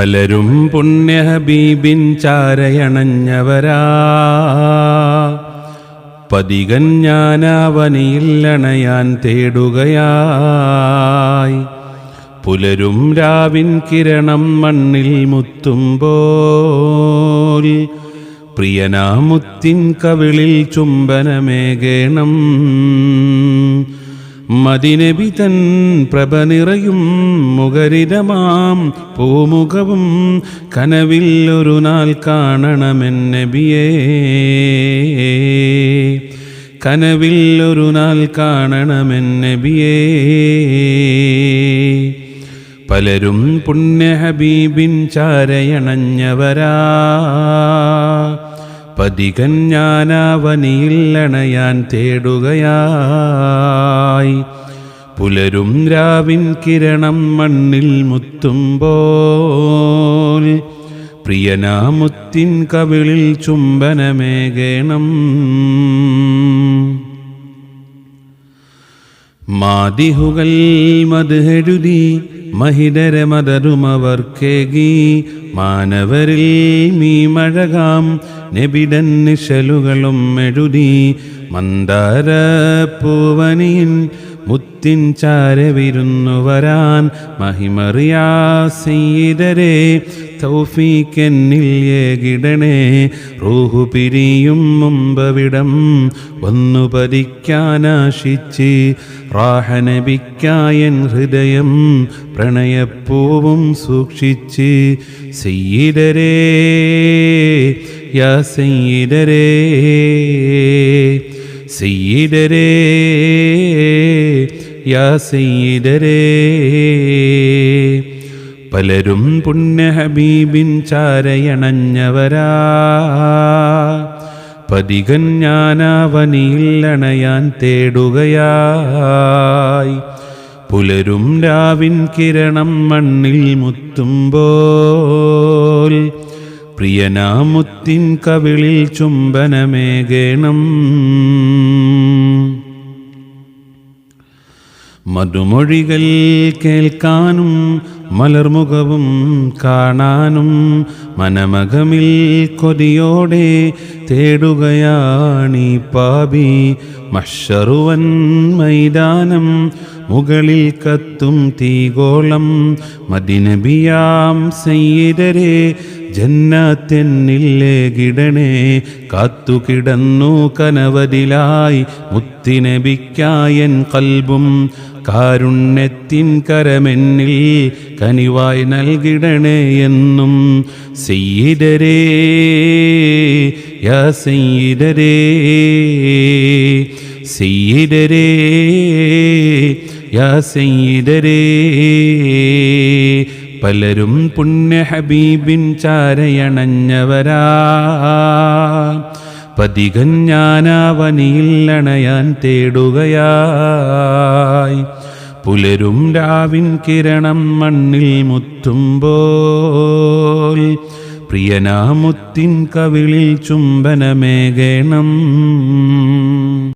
പലരും പുണ്യഹബീബിൻ ചാരയണഞ്ഞവരാ. പതികൻ ഞാനാവനിയില്ലണയാൻ തേടുകയായി. പുലരും രാവിൻ കിരണം മണ്ണിൽ മുത്തുമ്പോൾ പ്രിയനാമുത്തിൻ കവിളിൽ ചുംബനമേകേണം. മദിനബി തൻ പ്രഭ നിറയും മുഖരിതമാം. പൂമുഖവും കനവിൽ ഒരു നാൾ കാണണമെന്നബിയേ കനവിൽ ഒരു നാൾ കാണണമെന്നബിയേ പലരും പുണ്യ ഹബീബിൻ ചാരയണഞ്ഞവരാ. പതികൻ ഞാനാവനിയില്ലണയാൻ തേടുകയായി പുലരും രാവിൻ കിരണം മണ്ണിൽ മുത്തുമ്പോൾ. പ്രിയനാമുത്തിൻ കവിളിൽ ചുംബനമേകേണം മാതിഹുകൾ മതെഴുതി മഹിതര മതരുമവർക്കേകി മാനവരിൽ മീ മഴകാം നെബിടൻ നിശലുകളും എഴുതി. മന്ദാര പൂവനിൻ മുത്തിൻ ചാരവിരുന്നു വരാൻ മഹിമറിയാ സീതരെ ഏകിടണേ. റൂഹു പിരിയും മുമ്പവിടം വന്നു പതിക്കാനാശിച്ച്. റാഹനബിക്കായൻ ഹൃദയം പ്രണയപ്പൂവും സൂക്ഷിച്ച്. സയ്യിദരേ യാ സയ്യിദരേ സയ്യിദരേ യാ സയ്യിദരേ. പലരും പുണ്യഹബീബിൻ ചാരയണഞ്ഞവരാ. പതികൻ ഞാനാവനിയില്ലണയാൻ തേടുകയായി. പുലരും രാവിൻ കിരണം മണ്ണിൽ മുത്തുമ്പോൾ പ്രിയനാമുത്തിൻ കവിളിൽ ചുംബനമേകേണം. മധുമൊഴികൾ കേൾക്കാനും മലർമുഖവും കാണാനും മനമകമിൽ കൊതിയോടെ തേടുകയാണീ പാപി. മഷറുവൻ മൈതാനം മുകളിൽ കത്തും തീകോളം മദിനബിയാം സയ്യിദരെ ജന്നത്തെന്നില്ലേ കിടണേ കാത്തുകിടന്നു കനവതിലായി മുത്തിനബിക്കായൻ കൽബും കാരുണ്യത്തിൻ കരമെന്നിൽ കനിവായി നൽകിടണേ എന്നും സയ്യിദരേ യാ സയ്യിദരേ സയ്യിദരേ യാ സയ്യിദരേ. പലരും പുണ്യഹബീബിൻ ചാരയണഞ്ഞവരാ. പതികൻ ഞാനാവനിയില്ലണയാൻ തേടുകയായി. പുലരും രാവിൻ കിരണം മണ്ണിൽ മുത്തുമ്പോൾ പ്രിയനാമുത്തിൻ കവിളിൽ ചുംബനമേകണം.